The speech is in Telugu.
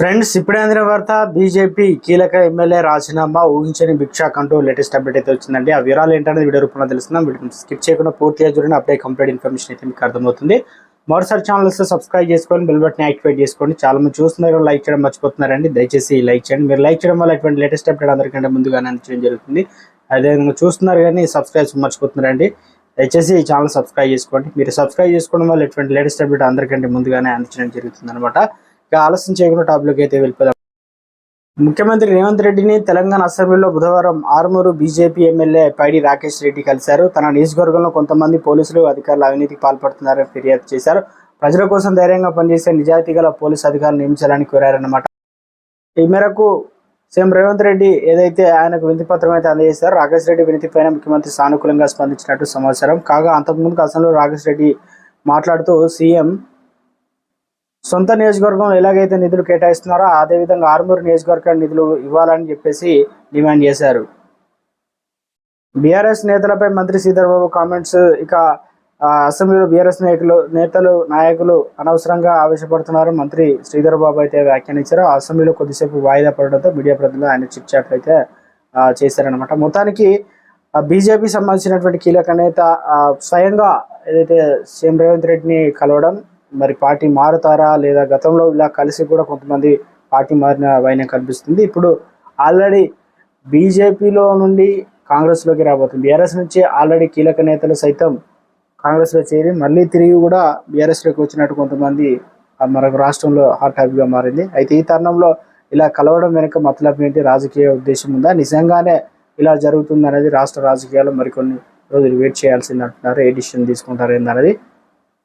ఫ్రెండ్స్ ఇప్పుడే అందిన వార్త బీజేపీ కీలక ఎమ్మెల్యే రాజీనామా ఊహించని భిక్షా అంటూ లేటెస్ట్ అప్డేట్ అయితే వచ్చిందండి. ఆ వివరాలు ఏంటనేది వీడియో రూపంలో తెలుస్తున్నాం వీడియో స్కిప్ చేయకుండా పూర్తిగా చూడండి. అప్డే కంప్లీట్ ఇన్ఫర్మేషన్ అయితే మీకు అర్థమవుతుంది. మరోసారి ఛానల్స్ సబ్స్క్రైబ్ చేసుకొని బెల్ బటన్ యాక్టివేట్ చేసుకోండి. చాలా మంది చూస్తున్నారు లైక్ చేయడం మర్చిపోతున్నారండి. దయచేసి లైక్ చేయండి. మీరు లైక్ చేయడం వల్ల ఇటువంటి లేటెస్ట్ అప్డేట్ అందరికంటే ముందుగానే అందించడం జరుగుతుంది. అదేవిధంగా చూస్తున్నారు కానీ సబ్స్క్రైబ్ మర్చిపోతున్నారండి. దయచేసి ఈ ఛానల్ సబ్స్క్రైబ్ చేసుకోండి. మీరు సబ్స్క్రైబ్ చేసుకోవడం వల్ల ఇటువంటి లేటెస్ట్ అప్డేట్ అందరికంటే ముందుగానే అందించడం జరుగుతుంది అనమాట ఇక ఆలస్యం చేయకుండా టాపిక్ అయితే వెళ్ళిపోదాం. ముఖ్యమంత్రి రేవంత్ రెడ్డిని తెలంగాణ అసెంబ్లీలో బుధవారం ఆరుమూరు బీజేపీ ఎమ్మెల్యే పైడి రాకేష్ రెడ్డి కలిశారు. తన నియోజకవర్గంలో కొంతమంది పోలీసులు అధికారులు అవినీతికి పాల్పడుతున్నారని ఫిర్యాదు చేశారు. ప్రజల కోసం ధైర్యంగా పనిచేసే నిజాయితీ గల పోలీసు అధికారులు నియమించాలని కోరారన్నమాట. ఈ మేరకు సీఎం రేవంత్ రెడ్డి ఏదైతే ఆయనకు వినతి పత్రం అయితే అందజేశారో రాకేష్ రెడ్డి వినతి పైన ముఖ్యమంత్రి సానుకూలంగా స్పందించినట్టు సమాచారం. కాగా అంతకుముందు అసెంబ్లీలో రాకేష్ రెడ్డి మాట్లాడుతూ సీఎం సొంత నియోజకవర్గం ఎలాగైతే నిధులు కేటాయిస్తున్నారో అదేవిధంగా ఆరుమూరు నియోజకవర్గానికి నిధులు ఇవ్వాలని చెప్పేసి డిమాండ్ చేశారు. బీఆర్ఎస్ నేతలపై మంత్రి శ్రీధర్ కామెంట్స్ ఇక అసెంబ్లీలో బీఆర్ఎస్ నాయకులు నేతలు నాయకులు అనవసరంగా ఆవేశపడుతున్నారు. మంత్రి శ్రీధర్ బాబు అయితే వ్యాఖ్యానించారు. అసెంబ్లీలో కొద్దిసేపు వాయిదా పడడంతో మీడియా ప్రతినిధులు ఆయన చిట్ చాట్లు అయితే చేశారనమాట మొత్తానికి బీజేపీ సంబంధించినటువంటి కీలక నేత స్వయంగా ఏదైతే సీఎం రేవంత్ రెడ్డిని కలవడం మరి పార్టీ మారుతారా లేదా గతంలో ఇలా కలిసి కూడా కొంతమంది పార్టీ మారిన వైనం కనిపిస్తుంది. ఇప్పుడు ఆల్రెడీ బీజేపీలో నుండి కాంగ్రెస్లోకి రాబోతుంది. బీఆర్ఎస్ నుంచి ఆల్రెడీ కీలక నేతలు సైతం కాంగ్రెస్లో చేరి మళ్ళీ తిరిగి కూడా బీఆర్ఎస్లోకి వచ్చినట్టు కొంతమంది మనకు రాష్ట్రంలో హాట్ హ్యాపీగా మారింది. అయితే ఈ తరుణంలో ఇలా కలవడం వెనుక మతలబ్ ఏంటి? రాజకీయ ఉద్దేశం ఉందా? నిజంగానే ఇలా జరుగుతుంది అనేది రాష్ట్ర రాజకీయాల్లో మరికొన్ని రోజులు వెయిట్ చేయాల్సింది అంటున్నారు. ఏ డిసిషన్ తీసుకుంటారు ఏందనేది